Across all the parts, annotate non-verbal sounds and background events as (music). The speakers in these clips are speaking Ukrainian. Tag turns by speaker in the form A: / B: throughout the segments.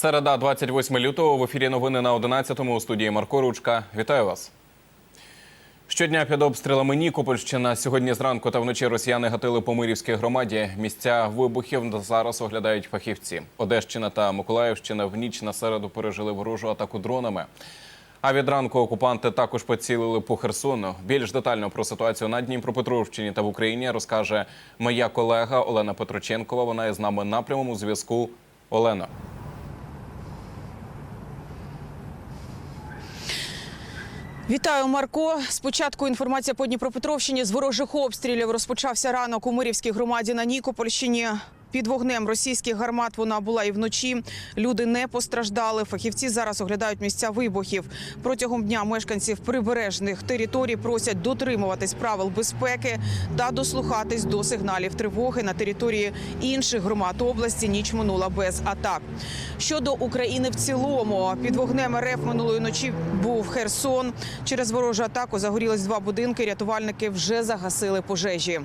A: Середа, 28 лютого. В ефірі новини на 11-му у студії Марко Ручка. Вітаю вас. Щодня під обстрілами Нікопольщина. Сьогодні зранку та вночі росіяни гатили по Мирівській громаді. Місця вибухів зараз оглядають фахівці. Одещина та Миколаївщина в ніч на середу пережили ворожу атаку дронами. А від ранку окупанти також поцілили по Херсону. Більш детально про ситуацію на Дніпропетровщині та в Україні розкаже моя колега Олена Петроченкова. Вона є з нами на прямому зв'язку. Олена.
B: Вітаю, Марко. Спочатку інформація по Дніпропетровщині з ворожих обстрілів розпочався ранок у Мирівській громаді на Нікопольщині. Під вогнем російських гармат вона була і вночі. Люди не постраждали. Фахівці зараз оглядають місця вибухів. Протягом дня мешканців прибережних територій просять дотримуватись правил безпеки та дослухатись до сигналів тривоги на території інших громад області. Ніч минула без атак. Щодо України в цілому, під вогнем РФ минулої ночі був Херсон. Через ворожу атаку загорілись два будинки. Рятувальники вже загасили пожежі.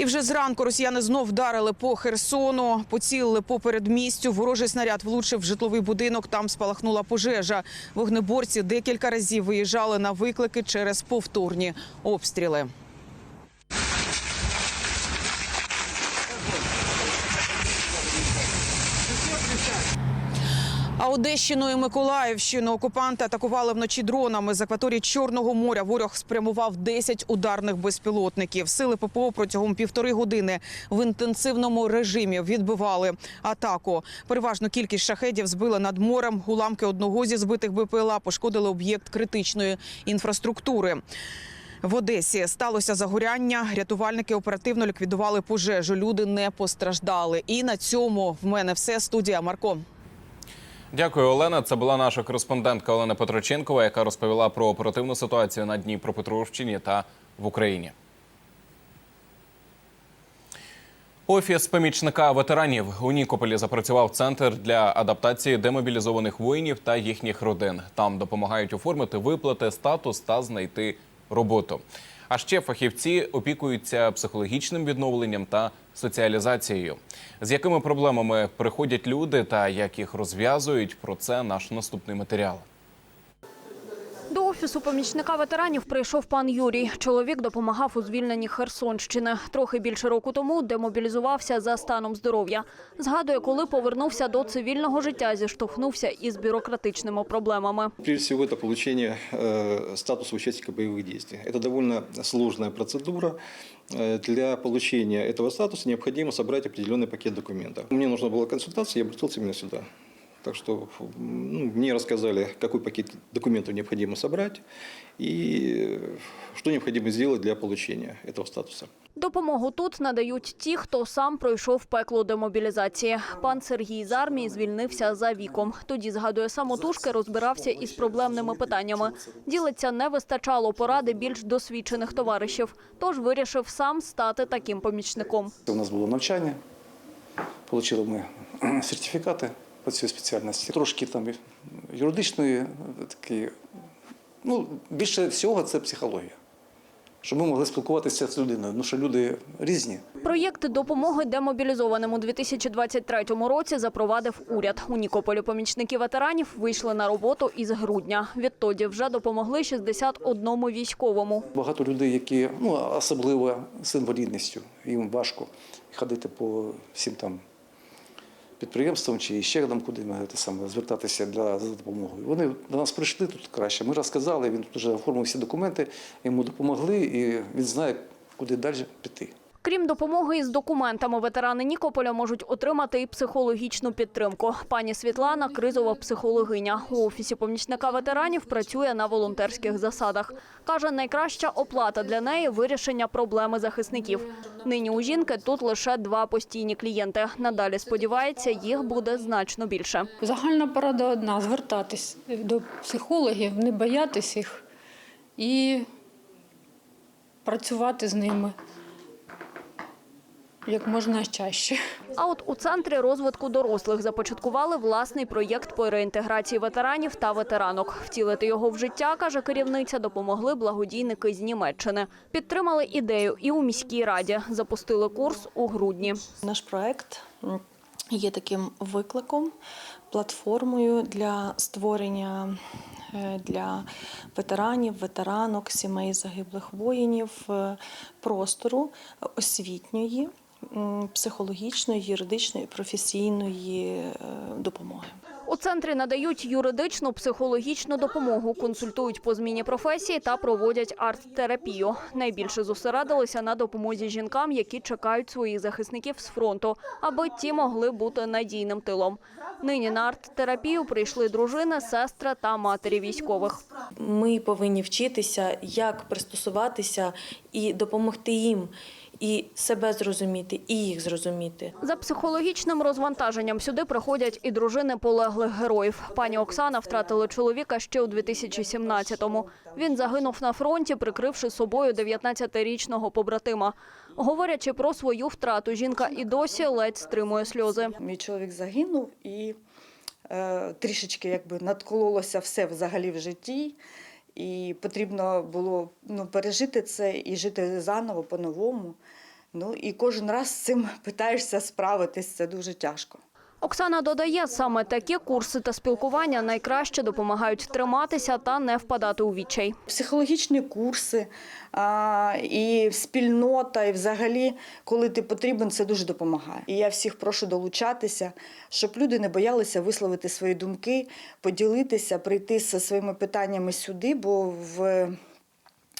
B: І вже зранку росіяни знов вдарили по Херсону, поцілили по передмістю. Ворожий снаряд влучив в житловий будинок. Там спалахнула пожежа. Вогнеборці декілька разів виїжджали на виклики через повторні обстріли. А Одещину і Миколаївщину окупанти атакували вночі дронами з акваторії Чорного моря. Ворог спрямував 10 ударних безпілотників. Сили ППО протягом півтори години в інтенсивному режимі відбивали атаку. Переважну кількість шахедів збили над морем. Уламки одного зі збитих БПЛА пошкодили об'єкт критичної інфраструктури. В Одесі сталося загоряння. Рятувальники оперативно ліквідували пожежу. Люди не постраждали. І на цьому в мене все. Студія Марко.
A: Дякую, Олена. Це була наша кореспондентка Олена Петроченкова, яка розповіла про оперативну ситуацію на Дніпропетровщині та в Україні. Офіс помічника ветеранів у Нікополі запрацював центр для адаптації демобілізованих воїнів та їхніх родин. Там допомагають оформити виплати, статус та знайти роботу. А ще фахівці опікуються психологічним відновленням та соціалізацією. З якими проблемами приходять люди та як їх розв'язують, про це наш наступний матеріал
C: До офісу помічника ветеранів прийшов пан Юрій. Чоловік допомагав у звільненні Херсонщини. Трохи більше року тому демобілізувався за станом здоров'я. Згадує, коли повернувся до цивільного життя, зіштовхнувся із бюрократичними проблемами.
D: Прежде всего, это получение э, статуса участника боевых действий. Это довольно сложная процедура. Э, Для получения этого статуса необходимо собрать определенный пакет документов. Мне нужна была консультация, я обратился именно сюда. Так что ну, мне рассказали, какой пакет документов необходимо собрать и что необходимо сделать для получения этого статуса.
C: Допомогу тут надають ті, хто сам пройшов пекло демобілізації. Пан Сергій з армії звільнився за віком. Тоді, згадує, самотужки розбирався із проблемними питаннями. Ділиться, не вистачало поради більш досвідчених товаришів. Тож вирішив сам стати таким помічником.
E: У нас було навчання, отримали ми сертифікати по цій спеціальності. Трошки там юридичної е, такі, ну, більше всього це психологія. Щоб ми могли спілкуватися з людиною, тому що люди різні.
C: Проєкт допомоги демобілізованим у 2023 році запровадив уряд. У Нікополі помічники ветеранів вийшли на роботу із грудня. Відтоді вже допомогли 61 військовому.
E: Багато людей, які ну, особливо з інвалідністю, їм важко ходити по всім там підприємствам чи ще там куди те саме звертатися для за допомогою. Вони до нас прийшли тут краще. Ми розказали, він тут вже оформив всі документи, йому допомогли, і він знає, куди далі піти.
C: Крім допомоги із документами, ветерани Нікополя можуть отримати і психологічну підтримку. Пані Світлана – кризова психологиня. У офісі помічника ветеранів працює на волонтерських засадах. Каже, найкраща оплата для неї – вирішення проблеми захисників. Нині у жінки тут лише два постійні клієнти. Надалі, сподівається, їх буде значно більше.
F: Загальна порада одна звертатись до психологів, не боятись їх і працювати з ними. Як можна чаще.
C: А от у центрі розвитку дорослих започаткували власний проєкт по реінтеграції ветеранів та ветеранок. Втілити його в життя, каже керівниця, допомогли благодійники з Німеччини. Підтримали ідею і у міській раді. Запустили курс у грудні.
G: Наш проект є таким викликом, платформою для створення е, для ветеранів, ветеранок, сімей загиблих воїнів е, простору освітньої, м, психологічної, юридичної, професійної е, допомоги.
C: У центрі надають юридичну, психологічну допомогу, консультують по зміні професії та проводять арт-терапію. Найбільше зосередилися на допомозі жінкам, які чекають своїх захисників з фронту, аби ті могли бути надійним тилом. Нині на арт-терапію прийшли дружини, сестри та матері військових.
G: Ми повинні вчитися, як пристосуватися і допомогти їм, і себе зрозуміти, і їх зрозуміти.
C: За психологічним розвантаженням сюди приходять і дружини полеглих героїв. Пані Оксана втратила чоловіка ще у 2017-му. Він загинув на фронті, прикривши собою 19-річного побратима. Говорячи про свою втрату, жінка і досі ледь стримує сльози.
H: Мій чоловік загинув і е, трішечки якби надкололося все взагалі в житті. І потрібно було ну, пережити це і жити заново по-новому. Ну і кожен раз з цим (laughs) питаєшся справитись. Це дуже тяжко.
C: Оксана додає, саме такі курси та спілкування найкраще допомагають триматися та не впадати у відчай.
H: Психологічні курси і спільнота, і взагалі, коли ти потрібен, це дуже допомагає. І я всіх прошу долучатися, щоб люди не боялися висловити свої думки, поділитися, прийти зі своїми питаннями сюди, бо в,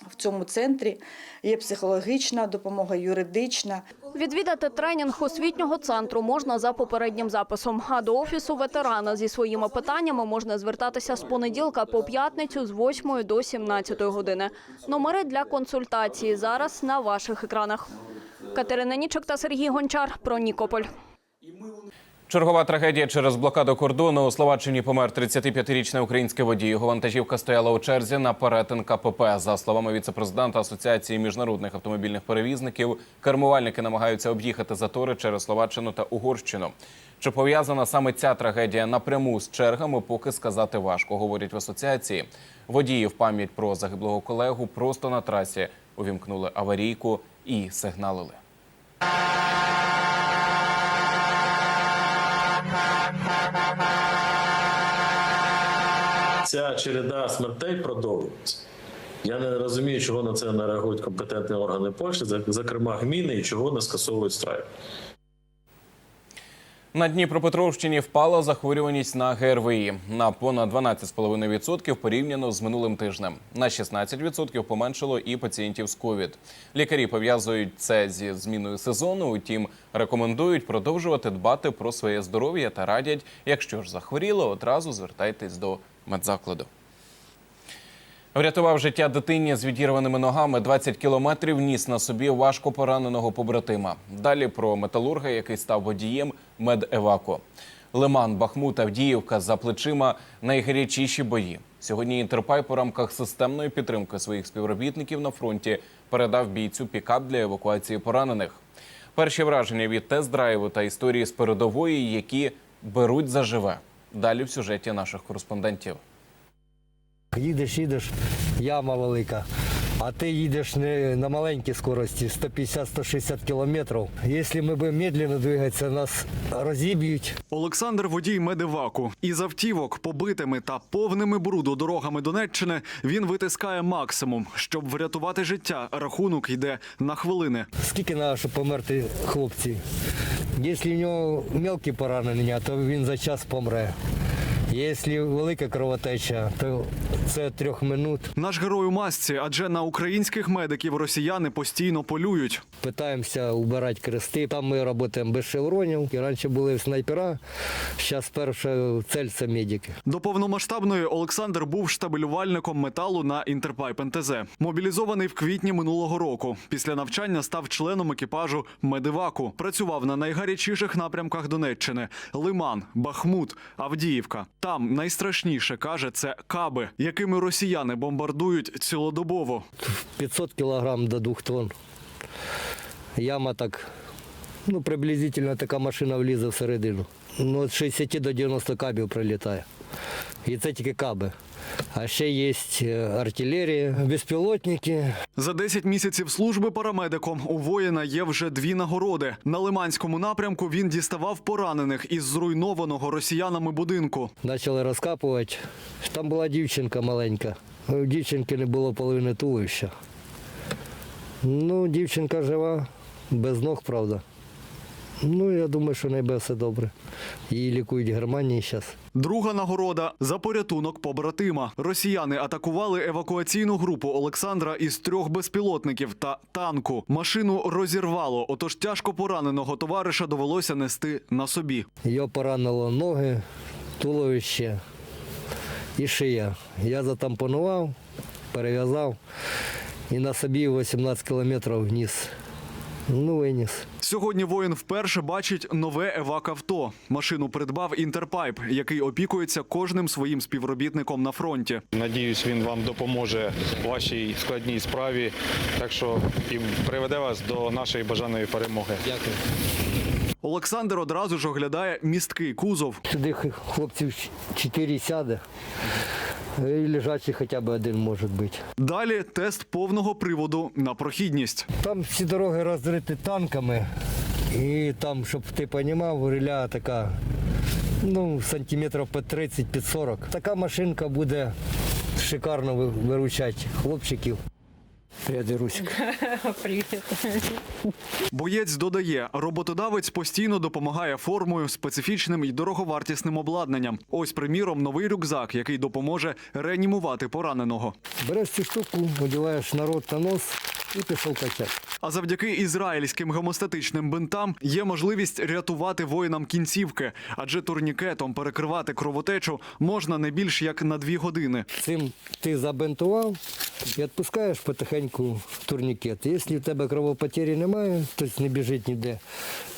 H: в цьому центрі є психологічна допомога, юридична.
C: Відвідати тренінг освітнього центру можна за попереднім записом. А до офісу ветерана зі своїми питаннями можна звертатися з понеділка по п'ятницю з 8 до 17 години. Номери для консультації зараз на ваших екранах. Катерина Нічок та Сергій Гончар про Нікополь.
A: Чергова трагедія через блокаду кордону у Словаччині помер 35-річний український водій. Його вантажівка стояла у черзі на перетин КПП. За словами віцепрезидента Асоціації міжнародних автомобільних перевізників, кермувальники намагаються об'їхати затори через Словаччину та Угорщину. Чи пов'язана саме ця трагедія напряму з чергами, поки сказати важко, говорять в асоціації. Водії в пам'ять про загиблого колегу просто на трасі увімкнули аварійку і сигналили.
I: Ця череда смертей продовжується. Я не розумію, чого на це не реагують компетентні органи Польщі, зокрема гміни, і чого не скасовують страйк.
A: На Дніпропетровщині впала захворюваність на ГРВІ на понад 12,5% порівняно з минулим тижнем. На 16% поменшало і пацієнтів з ковід. Лікарі пов'язують це зі зміною сезону. Утім, рекомендують продовжувати дбати про своє здоров'я та радять, якщо ж захворіли, одразу звертайтесь до медзакладу. Врятував життя дитині з відірваними ногами 20 кілометрів ніс на собі важко пораненого побратима. Далі про металурга, який став водієм медевако. Лиман, Бахмут, Авдіївка за плечима найгарячіші бої. Сьогодні Інтерпай по рамках системної підтримки своїх співробітників на фронті передав бійцю пікап для евакуації поранених. Перші враження від тест-драйву та історії з передової, які беруть заживе. Далі в сюжеті наших кореспондентів.
J: Їдеш, їдеш, яма велика. А ти їдеш не на маленькій скорості 150-160 кілометрів. Якщо ми будемо медленно двигатися, нас розіб'ють.
K: Олександр водій медиваку. Із автівок, побитими та повними бруду дорогами Донеччини, він витискає максимум. Щоб врятувати життя, рахунок йде на хвилини.
J: Скільки треба, щоб померти хлопці? Якщо в нього мелкі поранення, то він за час помре. Якщо велика кровотеча, то це трьох минут.
K: Наш герой у масці, адже на українських медиків росіяни постійно полюють.
J: Питаємося убирати крести. Там ми працюємо без шевронів. І раніше були снайпера, зараз перша цель це медики.
K: До повномасштабної Олександр був штабелювальником металу на Інтерпайп НТЗ. Мобілізований в квітні минулого року. Після навчання став членом екіпажу медиваку. Працював на найгарячіших напрямках Донеччини: Лиман, Бахмут, Авдіївка. Там найстрашніше каже це каби, якими росіяни бомбардують цілодобово.
J: 500 кілограм до 2 тонн. Яма так Ну, приблизительно така машина влізе всередину. Ну, від 60 до 90 кабів прилітає. І це тільки каби. А ще є е, артилерія, безпілотники,
K: За 10 місяців служби парамедиком у воїна є вже дві нагороди. На Лиманському напрямку він діставав поранених із зруйнованого росіянами будинку.
J: Почали розкапувати. Там була дівчинка маленька. У дівчинки не було половини туловища. Ну, дівчинка жива, без ног, правда. Ну, я думаю, що буде все добре. Її лікують в Германії зараз.
K: Друга нагорода за порятунок побратима. Росіяни атакували евакуаційну групу Олександра із трьох безпілотників та танку. Машину розірвало, отож тяжко пораненого товариша довелося нести на собі.
J: Його поранило ноги, туловище і шия. Я затампонував, перев'язав і на собі 18 кілометрів вниз. Ну, виніс.
K: Сьогодні воїн вперше бачить нове евак-авто. Машину придбав Інтерпайп, який опікується кожним своїм співробітником на фронті.
L: Надіюсь, він вам допоможе у вашій складній справі. Так що і приведе вас до нашої бажаної перемоги.
J: Дякую.
K: Олександр одразу ж оглядає місткий кузов.
J: Сюди хлопців 4 сяде. І лежачий хоча б один може бути.
K: Далі тест повного приводу на прохідність.
J: Там всі дороги розриті танками. І там, щоб ти розумів, риля така, ну, сантиметрів по 30 під 40. Така машинка буде шикарно ви- виручати хлопчиків. (laughs) Привіт, Русик.
K: Боєць додає, роботодавець постійно допомагає формою, специфічним і дороговартісним обладнанням. Ось, приміром, новий рюкзак, який допоможе реанімувати пораненого.
J: Береш цю штуку, одягаєш народ та нос і пішов качати.
K: А завдяки ізраїльським гемостатичним бинтам є можливість рятувати воїнам кінцівки, адже турнікетом перекривати кровотечу можна не більш як на дві години.
J: Цим ти забинтував і відпускаєш потихеньку турнікет. Якщо в тебе кровопотері немає, тобто не біжить ніде,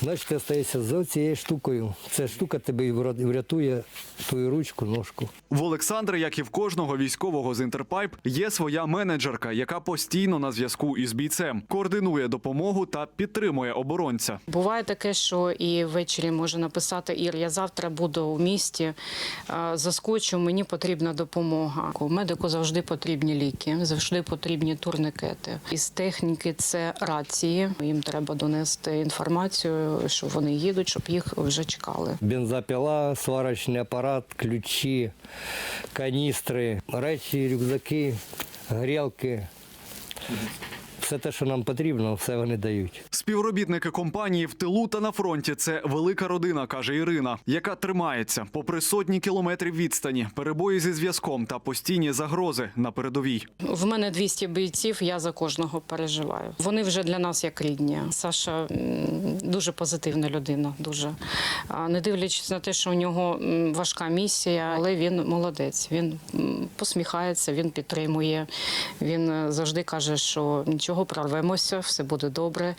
J: значить ти стаєшся з цією штукою. Ця штука тебе і врятує твою ручку, ножку.
K: В Олександра, як і в кожного військового з Інтерпайп, є своя менеджерка, яка постійно на зв'язку із бійцем, координує допомогу та підтримує оборонця.
M: Буває таке, що і ввечері може написати Ір, я завтра буду у місті, заскочу, мені потрібна допомога. Медику завжди потрібні ліки, завжди потрібні турникети. Із техніки це рації. Їм треба донести інформацію, що вони їдуть, щоб їх вже чекали.
J: Бензопіла, сварочний апарат, ключі, каністри, речі, рюкзаки, грілки. Все те, що нам потрібно, все вони дають.
K: Співробітники компанії в тилу та на фронті це велика родина, каже Ірина, яка тримається попри сотні кілометрів відстані, перебої зі зв'язком та постійні загрози на передовій.
M: В мене 200 бійців, я за кожного переживаю. Вони вже для нас як рідні. Саша дуже позитивна людина, дуже. Не дивлячись на те, що у нього важка місія, але він молодець. Він посміхається, він підтримує. Він е, завжди каже, що нічого прорвемося, все буде добре.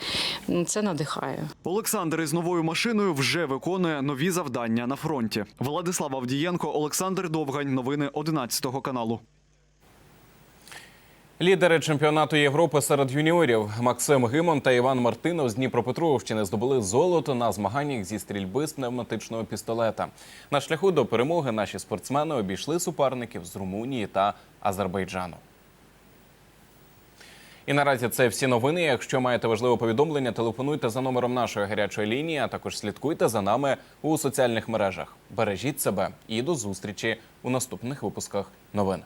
M: Це надихає.
K: Олександр із новою машиною вже виконує нові завдання на фронті. Владислав Авдієнко, Олександр Довгань. Новини 11 каналу.
A: Лідери чемпіонату Європи серед юніорів Максим Гимон та Іван Мартинов з Дніпропетровщини здобули золото на змаганнях зі стрільби з пневматичного пістолета. На шляху до перемоги наші спортсмени обійшли суперників з Румунії та Азербайджану. І наразі це всі новини. Якщо маєте важливе повідомлення, телефонуйте за номером нашої гарячої лінії, а також слідкуйте за нами у соціальних мережах. Бережіть себе і до зустрічі у наступних випусках новин.